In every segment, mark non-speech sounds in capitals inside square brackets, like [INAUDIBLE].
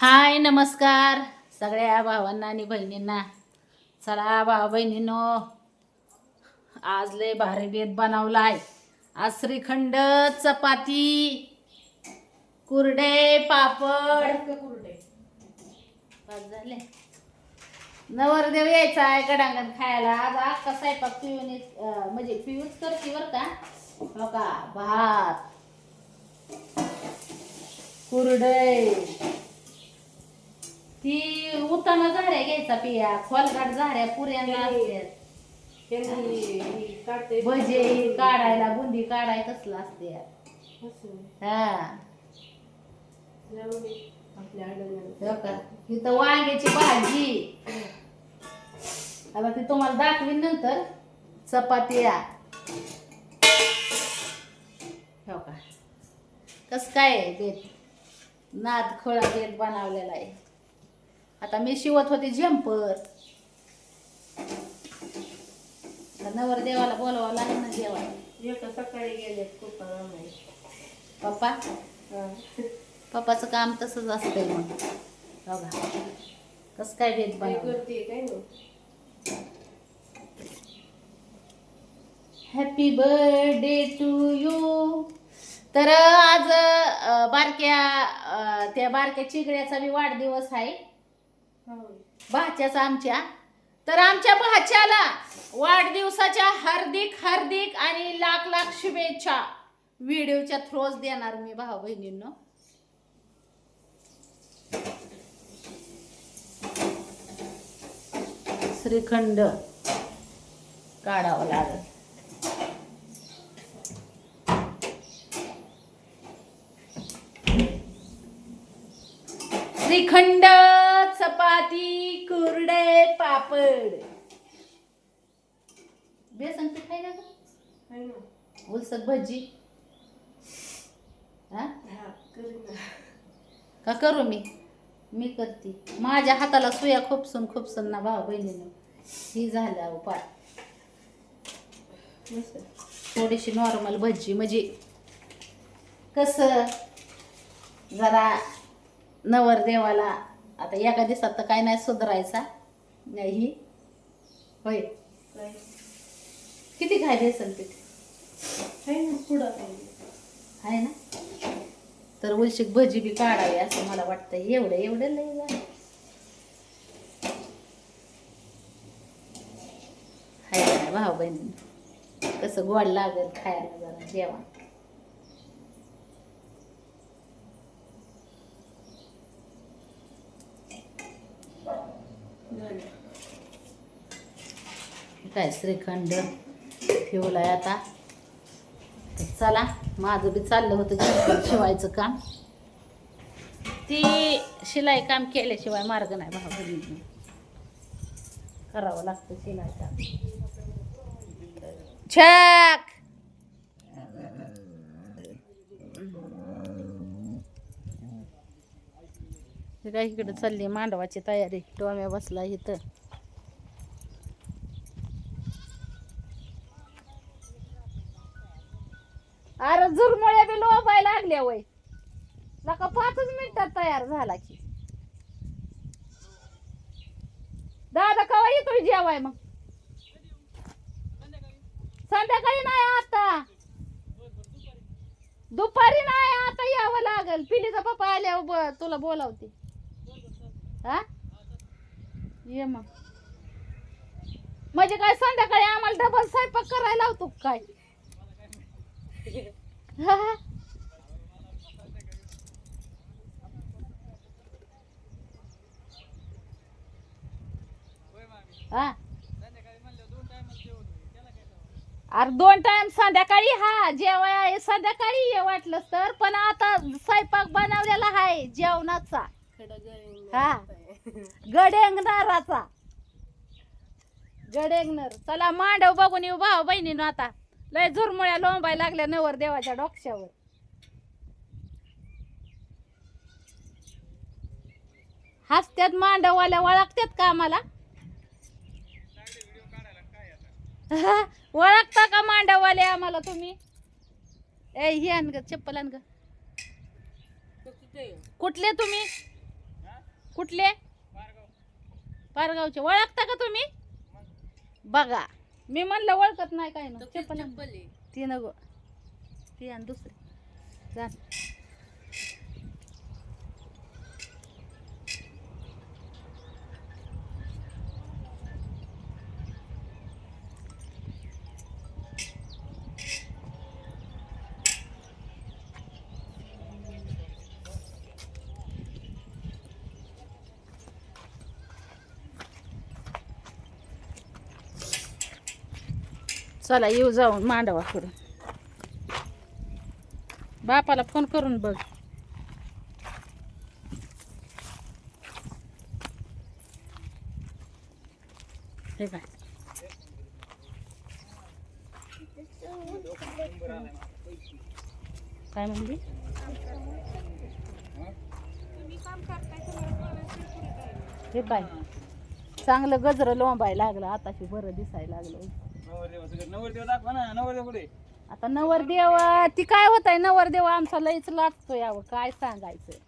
हाय नमस्कार. सगळ्या भावांना आणि बहिणींना. चला भावा बहिणींनो आज लय भारी बेत आहे आज श्रीखंड चपाती कुरडे पापड. कुरडे झाले. नवरदेव यायचा आहे गडांगण खायला. आज अख्खा स्वयंपाक पिऊन म्हणजे पिऊच करते बरं का. हो का? भात कुरडे ती उताना झाऱ्या घ्यायचा पिया खोलगाट झाऱ्या पुऱ्यांना असते भजे काढायला बुंदी काढाय कसलं असते हा. हो का? इथं वांग्याची भाजी. आता ती तुम्हाला दाखवीन नंतर. चपात्या. हो का? कस काय आहे बेत नाद खोळा बेत बनवलेला आहे. आता मी शिवत होते झंपर नवर देवाला बोलवावं लागेल ना जेवायला. सकाळी गेले खूप पप्पा? पप्पाचं काम तसंच असतंय मग. बघा कसं काय नाही हॅपी बर्थडे टू यू तर आज बारक्या त्या बारक्या चिगड्याचा बी वाढदिवस आहे. भाच्याचा आमच्या. तर आमच्या भाच्याला वाढदिवसाच्या हार्दिक हार्दिक आणि लाख लाख शुभेच्छा. व्हिडिओच्या थ्रोच देणार मी भाऊ बहिणींनो. श्रीखंड काढावं लागेल. श्रीखंड चपाती कुरडे पापड बेसन पीठ आहे का गं? आहे उलसक भजी. हा? का करू मी? मी करते. माझ्या हाताला सुया खुपसून खुपसून ना भाऊ बहिणीनं. ही झाल्या उपाय थोडीशी नॉर्मल भजी म्हणजे कसं? जरा नवरदेवाला आता एका दिवसात तर काय नाही सुधारायचा. नाही. होय. किती पीठ आहे ना पुढं आहे ना? तर उलशिक भजी बी काढावी असं मला वाटतं एवढं एवढं लय झालं. हाय भाऊ बहिणी. कसं गोड लागेल खायला जरा जेवण. काय श्रीखंड ठेवलाय आता? तर चला माझं बी चाललं होतं शिवायचं काम. ती शिलाई काम केल्याशिवाय मार्ग नाही भाव बहिणींनो. करावं लागतं शिलाई काम. छक! काय इकडे चालली मांडवाची तयारी. टोम्या बसला इथं. अरे झुरमुळ्या बी लोबाय लागल्या वय. नका पाचच मिनिटात तयार झाला की. दादा कवा येतोय जेवाय मग? संध्याकाळी नाही आता. दुपारी नाही आता यावं लागल. पिलीचा पप्पा आल्यावर ब- तुला बोलावते. हा? ये मग. म्हणजे काय संध्याकाळी आम्हाला डबल स्वयंपाक करायला लावतो काय? अरे दोन टाइम संध्याकाळी हा जेवाय संध्याकाळी ये वाटलं तर पण आता स्वयंपाक बनवलेला आहे जेवणाचा. हा. गडेंगणाराचा. गडेंगणार. चला मांडव बघून येऊ भाऊ बहिणीनं आता. लय झुरमुळ्या लोंबाय लागल्या नवर देवाच्या डोक्यावर. हसत्यात मांडववाल्या ओळखतात का आम्हाला? ओळखता का मांडववाले आम्हाला तुम्ही? ए हे आण ग चप्पल आण ग. कुठले तुम्ही? कुठले? पारगावचे. ओळखता का तुम्ही? बघा. मी म्हणलं ओळखत नाही काय ना चप्पल. ती नको. ती आणि दुसरी. जा. चला येऊ जाऊन मांडवा करून बापाला फोन करून बघ. हे काय काय म्हणली? हे बाय. चांगलं गजरं लोंबाय लागलं आताशी बरं दिसायला लागलं. नवरदेव दाखवा ना नवरदेव कुठे आता नवरदेव ती काय होत आहे नवरदेव आमचा लईच लागतो यावं काय सांगायचं?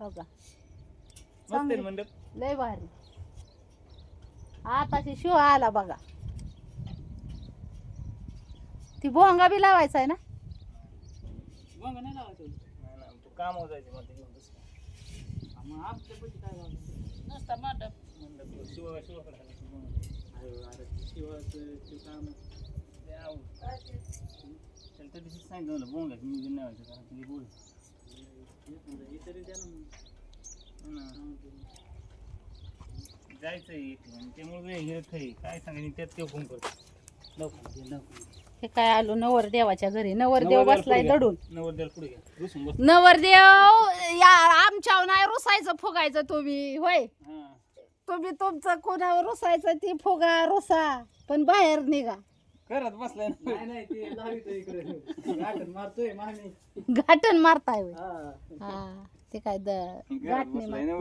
हो का? मस्त आहे मंडप? लय भारी. आताशी शिव आला बघा. ती भोंगा बी लावायचा आहे ना? मग नाही लावायचं नाही ना तू काम जायचं मला घेऊन बस. मग आपल्या पैसे काय लावायचं? नुसता मंडप. शिव त्याला त्या दिवशी सांगितलं नाही व्हायचं कारण बोल जायचं आहे त्यामुळे हे काय सांगायचं त्यात ते फोन करतो लवकर ये, लवकर ये. हे काय आलो नवरदेवाच्या घरी नवरदेव बसलाय. दडून नवरदेव या आमच्या नाही रुसायचं फुगायचं तुम्ही. होय. तुम्ही तुमचं कोणावर रुसायचं ती फुगा रुसा. पण बाहेर निघा. करत बसलाय नाही नाही ते लावित इकडे. गाठण मारतोय मामी. घाटन मारताय होय. हा. हा ते काय द घरात गाठणी बसलाय ना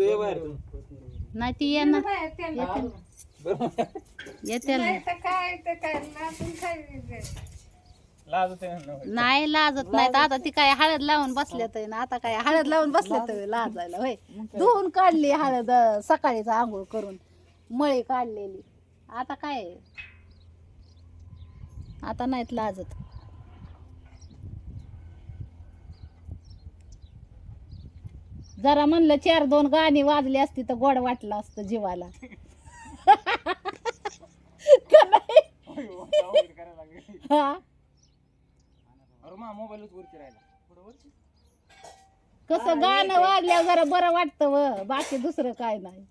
ये बाहेर नाही ती येणार बाहेर त्यांना. बरोबर येते ना. काय तर काय लाजून नाही लाजत नाही. आता ती काय हळद लावून बसल्यात आहे ना? आता काय हळद लावून बसल्यात लाजायला होय. धुवून काढली हळद सकाळीच आंघोळ करून. मळी काढलेली. आता काय? आता नाहीत लाजत. जरा म्हणलं चार दोन गाणी वाजली असती तर गोड वाटलं असतं जीवाला. [LAUGHS] हा? मा मोबाईलच वरती राहिला. वरती कसं गाणं वाजल्यावर जरा बरं वाटतं व बाकी दुसरं काय नाही.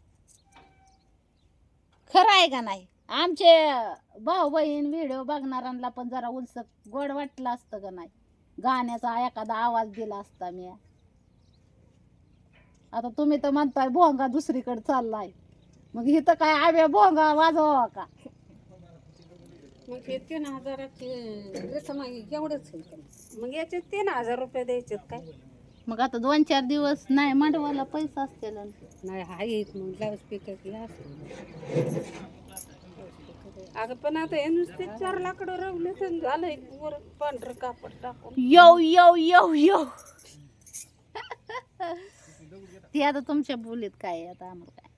खरं आहे का नाही? आमचे भाऊ बहीण व्हिडिओ बघणाऱ्यांना पण जरा उलसक गोड वाटलं असतं का नाही? गाण्याचा एखादा आवाज दिला असता मी आता तुम्ही तर म्हणताय भोंगा दुसरीकडे चाललाय. मग इथं काय आव्या भोंगा वाजवा का? मग हे तीन हजाराचे रेशन एवढंच आहे का? मग याचे तीन हजार रुपये द्यायचे काय? मग आता दोन चार दिवस नाही मांडवाला पैसा असतील नाही आहे मग लाऊड स्पीकर अगं पण आता हे नुसते चार लाकडं रवले तर झालंय वर पांढरं कापड टाकून. यो यो यो यो. ती आता तुमच्या बोलीत काय आहे आता आम्हाला काय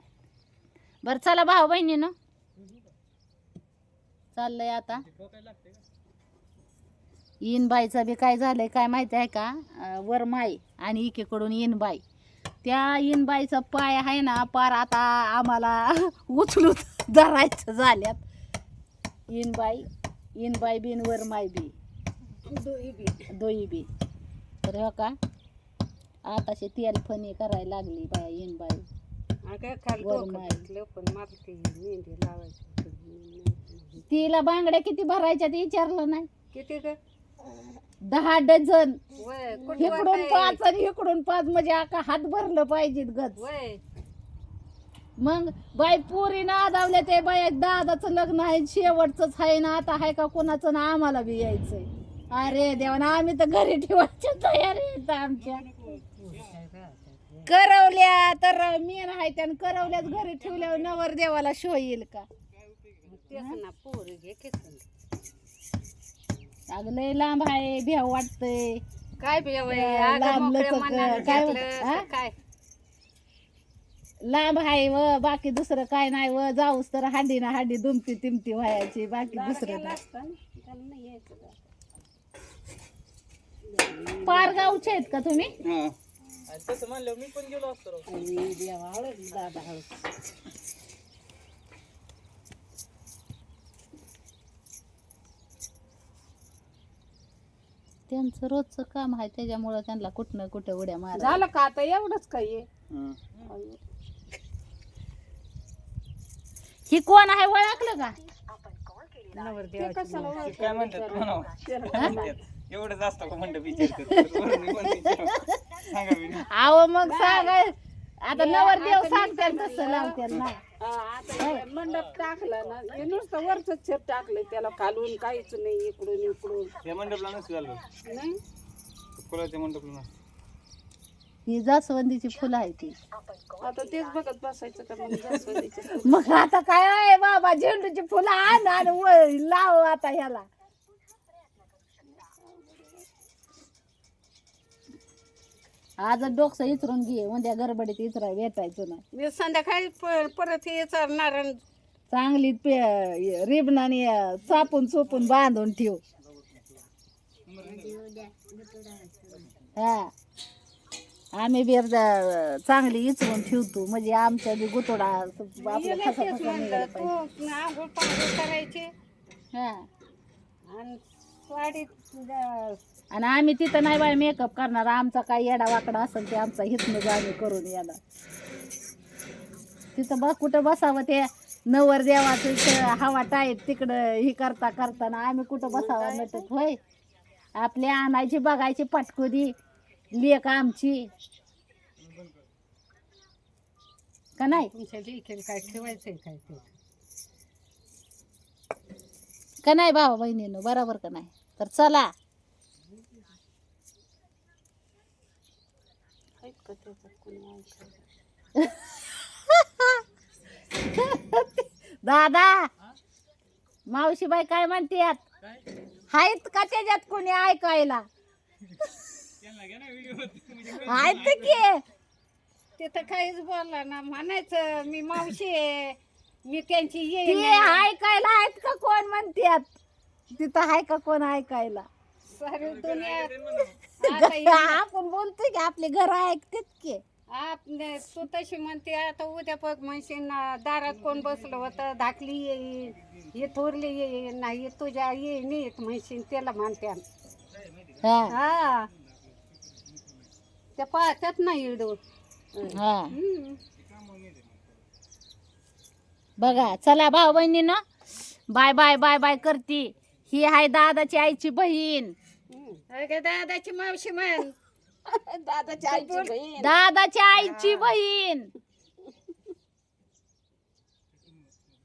बरं चला भाऊ बहिणीनं चाललंय आता. इनबाईचं बी काय झालंय काय माहिती आहे का? अं, वर माई आणि एकीकडून इनबाई. त्या इनबाईचा पाय आहे ना पार आता आम्हाला [LAUGHS] उचलून धरायचं झाल्यात. इनबाई इनबाई बिन वर माय बी. दोही बी. दोई बी. तर हो का? आताशी तेल फणी करायला लागली बाय येईन बाई अगं खाली मेहंदी लावायची तिला बांगड्या किती भरायच्या ते विचारलं नाही. किती ग? दहा डझन. वय कुठं इकडून वाटाय? पाच आणि इकडून पाच म्हणजे आका हात भरलं पाहिजेत गज वय. मग बाई पोरी ना दावल्या ते बाई दादाचं लग्न आहे शेवटचंच आहे ना आता आहे का कोणाचं ना आम्हाला बी यायचंय. अरे देवा ना आम्ही तर घरी ठेवायच्या तयारी आहेत आमच्या. करवल्या तर मी नाही त्यानं करवल्याच घरी ठेवल्यावर नवर देवाला शो येईल का? तेच ना पोरी घे की अगं लय लांब आहे भ्याव वाटतंय. काय अगं लांब मोकळ्या लचक, मनानं काय घेतलं होतं, तर हा? काय? लांब आहे व बाकी दुसरं काय नाही व. जाऊस तर हांडी ना हांडी दुमती तिमती व्हायची बाकी दुसरं नाही? पार गावचे आहेत का तुम्ही? तसं म्हणलं मी पण गेलो असतो राव. आणि देवा हळद, दादा हळद. त्यांचं रोजचं काम आहे त्याच्यामुळं त्यांना कुठनं कुठं उड्या मारा झालं का आता एवढंच काय आहे? हं. ही कोण आहे ओळखलं का ते कशाला? काय म्हणतात [LAUGHS] म्हणावं. एवढंच असतं का मी. सांगा. आव मग सांगाय आता नवर देव सांगते तसं लावते ना आता हे मंडप टाकला ना हे नुसतं वरच छेप टाकलं त्याला खालून काहीच नाही इकडून इकडून. या मंडपला नसतं झालं नाही? फुलाच्या मंडपला नसतं. ही जास्वंदीची फुलं आहे ती. आता तेच बघत बसायचं का मग जास्वंदीचे? मग आता काय आहे बाबा झेंडूची फुलं आण आणि व- लाव आता ह्याला. आज डोकसं इचरून घे उद्या गडबडीत इचरा भेटायचं नाही. मी संध्याकाळी प- परत हे चालणार आणि चांगली पे रिबनाने चापून चोपून बांधून ठेव. हा. आम्ही बी अर्धा चांगली इचरून ठेवतो म्हणजे आमच्या बी गुतोडा आपलं हिला फसा तेच फसा म्हणलं, निघाला पाहिजे. तू आंघोळ पांघोळ करायची हा. आणि आणि आम्ही तिथं नाही बाय मेकअप करणार. आमचा काय येडा वाकडा असेल ते आमचा हितनं आम्ही करून येणार तिथं बघ कुठं बसावं ते नवर देवाचं हवा टाईट तिकडं ही करता करताना आम्ही कुठं बसावं नटत. होय. आपल्या आणायची बघायची पटकुदी लेक आमची. का नाही? तुमच्या काय ठेवायचंय काय ते? का नाही भावा बहिणीनं? बरोबर का नाही? तर चला आहेत का त्याच्यात कोणी ऐकायला? [LAUGHS] दादा मावशीबाई काय म्हणतात? आहेत का त्याच्यात कोणी ऐकायला? आहेत की? ते तर काहीच बोलला ना म्हणायचं मी मावशी आहे. मी त्यांची ते येईन ऐकायला आहेत का कोण म्हणतात? तिथं आहे का कोण ऐकायला? सारी दुनिया आता हे- आपण बोलतोय की आपले घर ऐकतात की. आपले तू तशी म्हणते आता उद्या बघ म्हणशील ना दारात कोण बसलं होतं धाकली येईल हे थोरली येईल नाही तुझ्या येईन येत म्हणशील त्याला म्हणत्या हा. हा. त्या पाहतात ना इडू. हा. बघा चला भाऊ बहिणीनं. बाय बाय बाय बाय करती. ही आहे दादाची आईची बहीण. दादाची मावशी म्हण. [LAUGHS] दादाची आईची बहीण. दादाच्या आईची बहीण.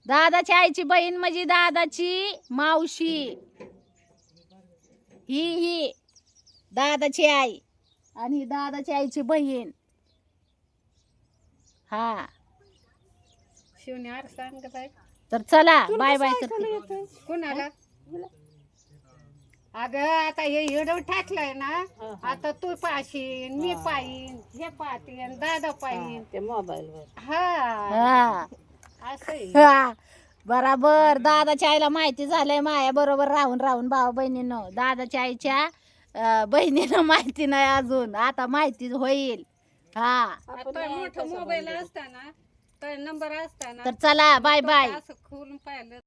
दादाच्या आईची बहीण म्हणजे दादाची मावशी. ही ही. दादाची आई आणि ही दादाची आईची बहीण. हा. शिवने आर सांग बाय तर चला बाय बाय करते. कुणाला? अगं आता हे हिडव टाकलंय ना आता तू पाशीन मी पाहीन हे पाहतीन दादा पाहीन. ते मोबाईल वर. हा. हा. असं आहे. हा. बराबर. दादाच्या आईला माहिती झालंय माया बरोबर राहून राहून भाऊ बहिणीनं. दादाच्या आईच्या अं, बहिणीनं माहिती नाही अजून. आता माहिती होईल. हा. आता मोठा मोबाईल असताना तर नंबर असताना तर चला बाय बाय असं खोलून पाहिलं.